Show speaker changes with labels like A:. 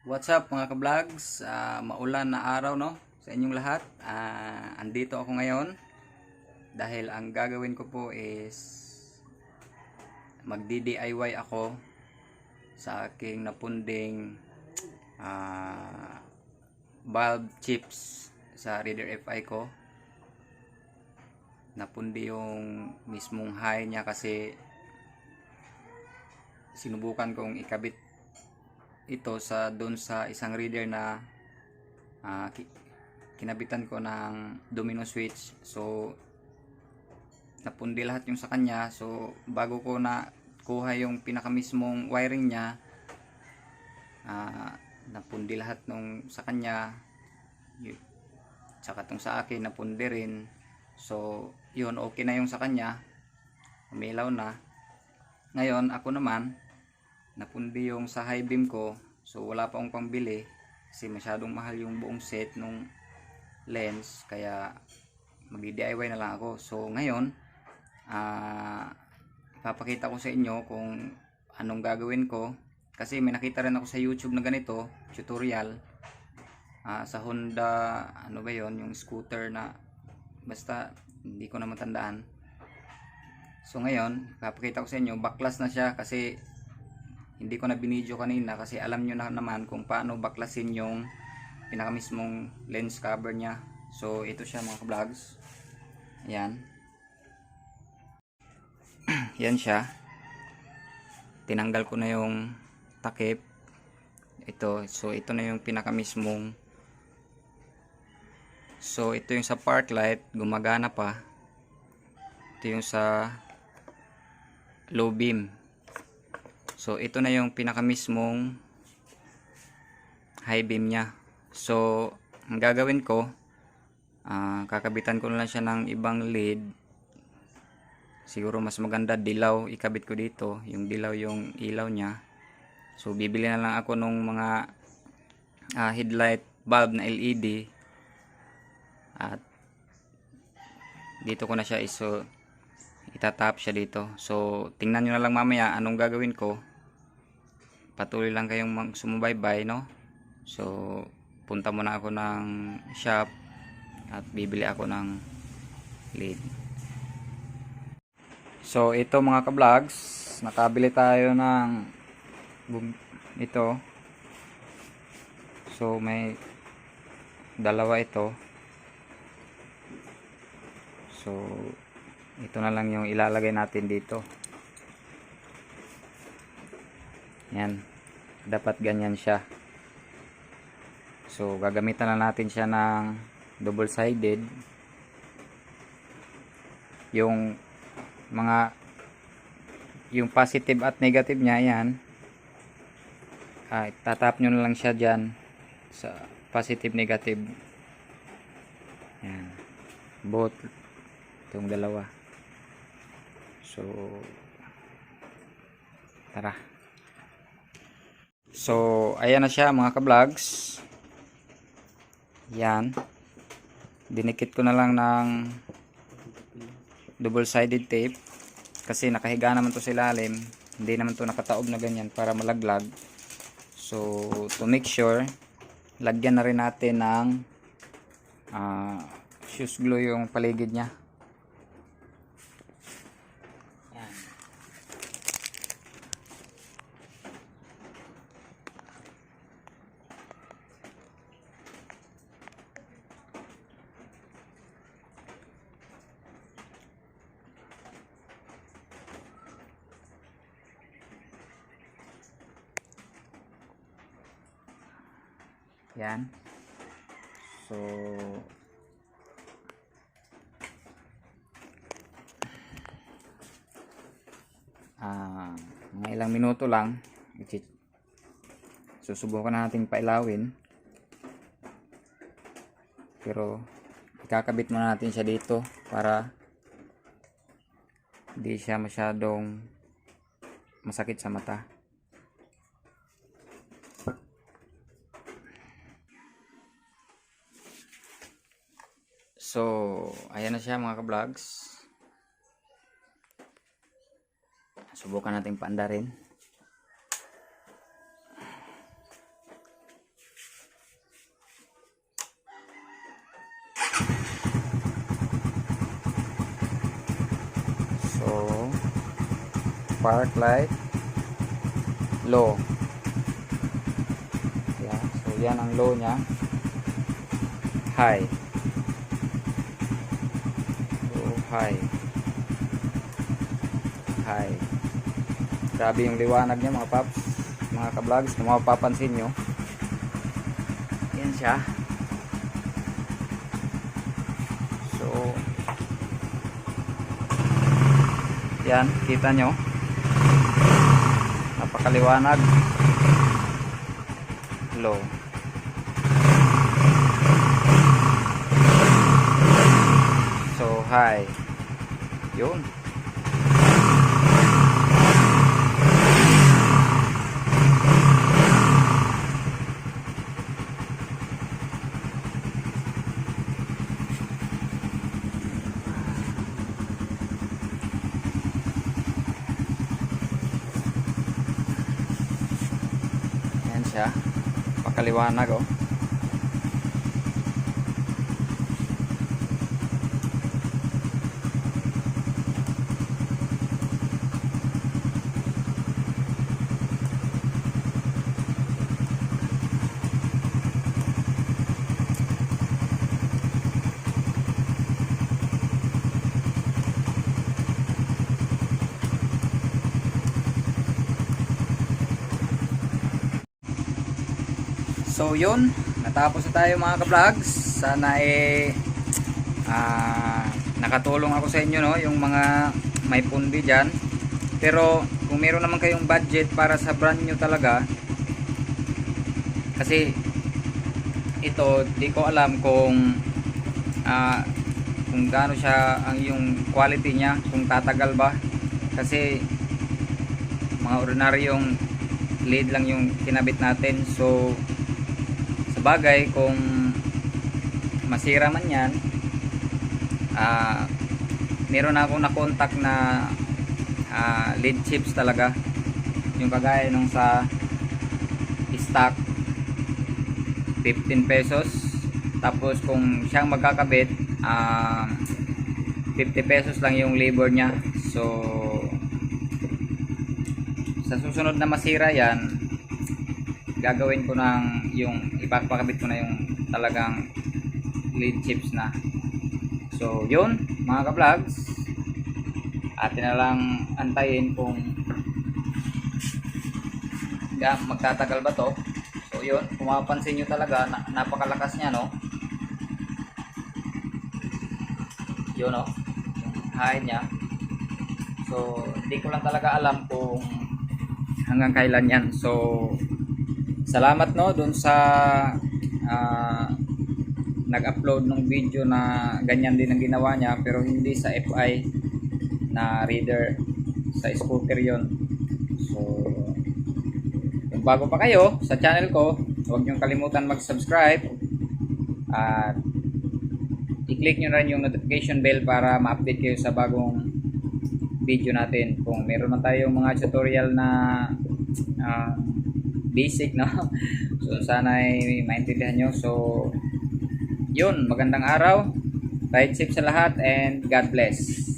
A: What's up mga ka-vlogs? Ah, maulan na araw no sa inyong lahat. Ah, andito ako ngayon dahil ang gagawin ko po is magdi-DIY ako sa aking napunding ah, bulb chips sa Reader FI ko. Napundi yung mismong high niya kasi sinubukan kong ikabit ito sa doon sa isang reader na ah, ki- kinabitan ko ng domino switch. So napundi lahat yung sa kanya. So bago ko na kuha yung pinakamismong wiring niya ah, napundi lahat nung sa kanya. Tsaka tong sa akin napundi rin. So yun okay na yung sa kanya. Umilaw na. Ngayon ako naman napundi yung sa high beam ko so wala pa akong pambili kasi masyadong mahal yung buong set nung lens kaya magdi-DIY na lang ako. So ngayon ah ipapakita ko sa inyo kung anong gagawin ko. Kasi may nakita rin ako sa YouTube na ganito tutorial ah, sa Honda ano ba yon yung scooter na basta hindi ko na matandaan. So ngayon ipapakita ko sa inyo backlash na siya kasi hindi ko na binidyo kanina kasi alam nyo na naman kung paano baklasin yung pinakamismong lens cover niya. So ito siya mga vlogs ayan. Yan siya. Tinanggal ko na yung takip. Ito. So ito na yung pinakamismong. So ito yung sa park light. Gumagana pa. Ito yung sa low beam So, ito na yung pinakamismong high beam niya. So, ang gagawin ko, ah, kakabitan ko na lang siya ng ibang lead. Siguro mas maganda dilaw ikabit ko dito. Yung dilaw yung ilaw niya. So, bibili na lang ako nung mga ah, headlight bulb na LED. At dito ko na siya iso itatap siya dito. So, tingnan nyo na lang mamaya anong gagawin ko patuloy lang kayong sumubaybay no? So punta muna ako ng shop at bibili ako ng lead. So ito mga ka-vlogs nakabili tayo ng ito. So may dalawa ito. So ito na lang yung ilalagay natin dito yan. Dapat ganyan siya. So gagamitan na natin siya ng double sided yung mga yung positive at negative niya yan. Ah, tatap nyo na lang siya dyan sa positive negative. Yan. Both itong dalawa. So tara So, ayan na siya mga ka-vlogs. Yan. Dinikit ko na lang ng double-sided tape. Kasi nakahiga naman to sa ilalim. Hindi naman to nakataob na ganyan para malaglag. So, to make sure, lagyan na rin natin ng ah, shoes glue yung paligid niya. Yan. So, ah, mga ilang minuto lang, susubukan natin pailawin. Pero, ikakabit muna natin siya dito para hindi siya masyadong masakit sa mata. So, ayan na siya mga ka-vlogs. Subukan natin paanda rin. So, park light low. Yeah, so yan ang low niya. High. High high grabe yung liwanag niya mga paps. Mga ka-vlogs kung mapapansin nyo. Yan siya. So yan kita nyo. Napakaliwanag. Low high yun Ayan siya. Pakaliwanag oh. So yun, natapos na tayo mga ka-vlogs. Sana eh ah, nakatulong ako sa inyo no, yung mga may pundi diyan. Pero kung meron naman kayong budget para sa brand new talaga kasi ito di ko alam kung ah, kung gaano siya ang yung quality niya, kung tatagal ba. Kasi mga ordinaryong lead lang yung kinabit natin. So bagay kung masira man yan ah meron na akong na-contact na ah, lead chips talaga. Yung kagaya nung sa stock 15 pesos. Tapos kung siyang magkakabit ah 50 pesos lang yung labor niya. So sa susunod na masira yan gagawin ko ng yung ipapakabit ko na yung talagang lead chips na. So yun mga ka-vlogs. Atin na lang antayin kung ga- magtatagal ba to. So yun kung mapapansin nyo talaga na, napakalakas niya no? Yun no? High niya. So hindi ko lang talaga alam kung hanggang kailan yan. So salamat no dun sa ah, nag-upload ng video na ganyan din ang ginawa niya pero hindi sa FI na reader sa scooter yon so kung bago pa kayo sa channel ko huwag niyong kalimutan mag-subscribe at i-click nyo rin yung notification bell para ma-update kayo sa bagong video natin. Kung meron man tayong mga tutorial na ah, basic no? So sana ay maintindihan nyo. So yun. Magandang araw. Ride safe sa lahat and God bless